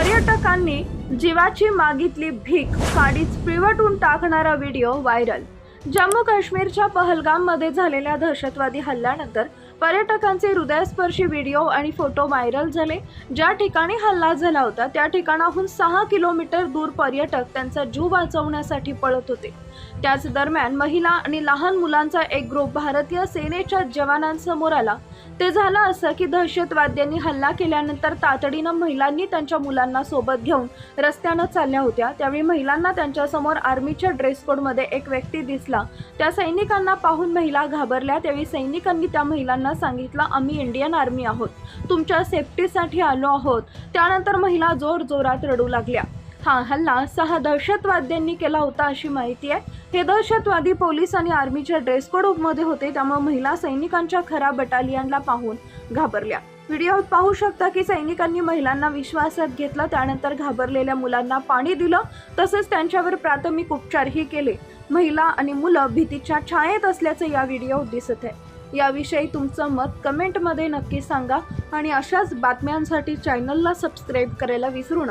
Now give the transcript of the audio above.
पर्यटकांनी जीवाची मागितली भीक काडीच पिळवटून टाकणारा व्हिडिओ व्हायरल. जम्मू काश्मीरच्या पहलगाममध्ये झालेल्या दहशतवादी हल्ल्यानंतर पर्यटकांचे हृदयस्पर्शी व्हिडिओ आणि फोटो व्हायरल झाले. ज्या ठिकाणी हल्ला झाला होता त्या ठिकाणाहून सहा किलोमीटर दूर पर्यटक त्यांचा जीव वाचवण्यासाठी पळत होते. त्याच दरम्यान महिला आणि लहान मुलांचा एक ग्रुप भारतीय सेनेच्या जवानांसमोर आला. ते झालं असं की दहशतवाद्यांनी हल्ला केल्यानंतर तातडीनं महिलांनी त्यांच्या मुलांना सोबत घेऊन रस्त्यानं चालल्या होत्या. त्यावेळी महिलांना त्यांच्यासमोर आर्मीच्या ड्रेस कोडमध्ये एक व्यक्ती दिसली. त्या सैनिकांना पाहून महिला घाबरल्या. त्यावेळी सैनिकांनी त्या महिलांना सांगितलं आम्ही इंडियन आर्मी आहोत. तुमच्या सेफ्टीसाठी आलो आहोत. त्यानंतर महिला जोर जोरात रडू लागल्या. हा हल्ला सहा दहशतवाद्यांनी केला होता अशी माहिती आहे. हे दहशतवादी पोलीस आणि आर्मीच्या ड्रेस कोडमध्ये होते. त्यामुळे महिला सैनिकांच्या खरा बटालियनला पाहून घाबरल्या. व्हिडिओत पाहू शकता की सैनिकांनी महिलांना विश्वासात घेतलं. त्यानंतर घाबरलेल्या मुलांना पाणी दिलं. तसंच त्यांच्यावर प्राथमिक उपचारही केले. महिला आणि मुलं भीतीच्या छायेत असल्याचं या व्हिडिओ दिसत आहे. याविषयी तुमचं मत कमेंटमध्ये नक्की सांगा आणि अशाच बातम्यांसाठी चॅनलला सबस्क्राईब करायला विसरू नका.